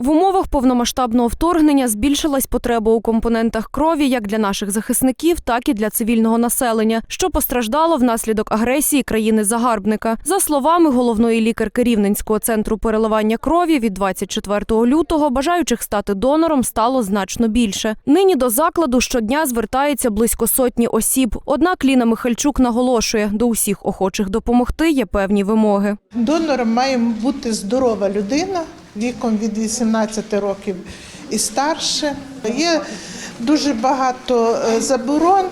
В умовах повномасштабного вторгнення збільшилась потреба у компонентах крові як для наших захисників, так і для цивільного населення, що постраждало внаслідок агресії країни-загарбника. За словами головної лікарки Рівненського центру переливання крові, від 24 лютого бажаючих стати донором стало значно більше. Нині до закладу щодня звертається близько сотні осіб. Однак Ліна Михальчук наголошує, до усіх охочих допомогти є певні вимоги. Донором має бути здорова людина віком від 18 років і старше. Є дуже багато е, заборон.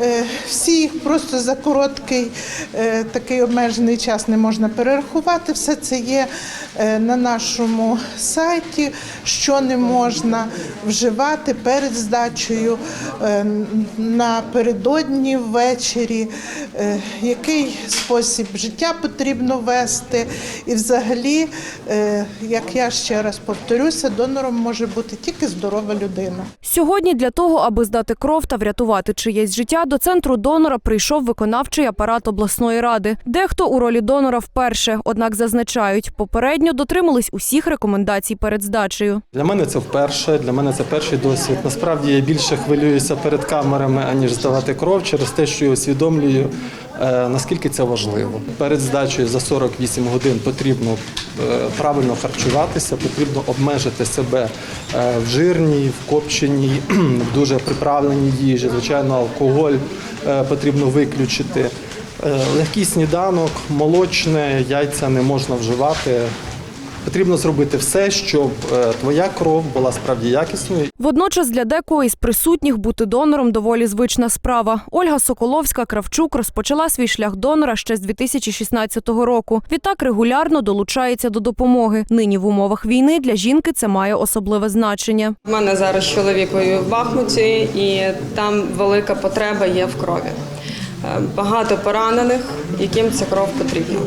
е, Всі їх просто за короткий е, такий обмежений час не можна перерахувати. Все це є на нашому сайті, що не можна вживати перед здачею е, напередодні ввечері, е, який спосіб життя потрібно вести. І взагалі, е, як я ще раз повторюся, донором може бути тільки здорова людина. Сьогодні для того, аби здати кров та врятувати чиєсь життя, до центру донора прийшов виконавчий апарат обласної ради. Дехто у ролі донора вперше, однак зазначають, попередньо дотримались усіх рекомендацій перед здачею. Для мене це вперше, для мене це перший досвід. Насправді я більше хвилююся перед камерами, аніж здавати кров через те, що я усвідомлюю, е, наскільки це важливо. Перед здачею за 48 годин потрібно е, правильно харчуватися, потрібно обмежити себе е, в жирній, в копченій, в дуже приправленій їжі. Звичайно, алкоголь потрібно виключити. Легкий сніданок, молочне, яйця не можна вживати. Потрібно зробити все, щоб е, твоя кров була справді якісною. Водночас для декого із присутніх бути донором доволі звична справа. Ольга Соколовська Кравчук розпочала свій шлях донора ще з 2016 року. Відтак регулярно долучається до допомоги. Нині в умовах війни для жінки це має особливе значення. У мене зараз чоловік воює в Бахмуті, і там велика потреба є в крові. Е, Багато поранених, яким ця кров потрібна.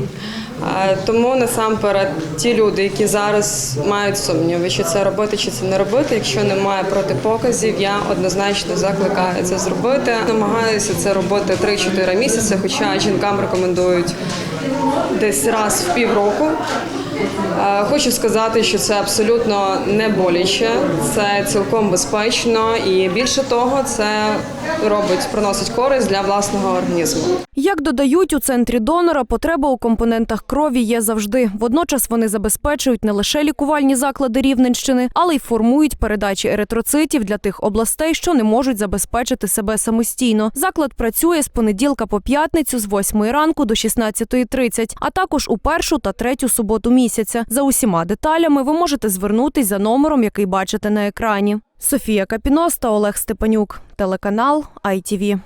Тому насамперед ті люди, які зараз мають сумніви, чи це робити, чи це не робити. Якщо немає протипоказів, я однозначно закликаю це зробити. Намагаюся це робити 3-4 місяці, хоча жінкам рекомендують десь раз в півроку. Е, Хочу сказати, що це абсолютно не боляче, це цілком безпечно і більше того, це робить приносить користь для власного організму. Як додають у центрі донора, потреба у компонентах крові є завжди. Водночас вони забезпечують не лише лікувальні заклади Рівненщини, але й формують передачі еритроцитів для тих областей, що не можуть забезпечити себе самостійно. Заклад працює з понеділка по п'ятницю з 8 ранку до 16.30, а також у першу та третю суботу місяця. За усіма деталями ви можете звернутись за номером, який бачите на екрані. Софія Капіноста, Олег Степанюк, телеканал ITV.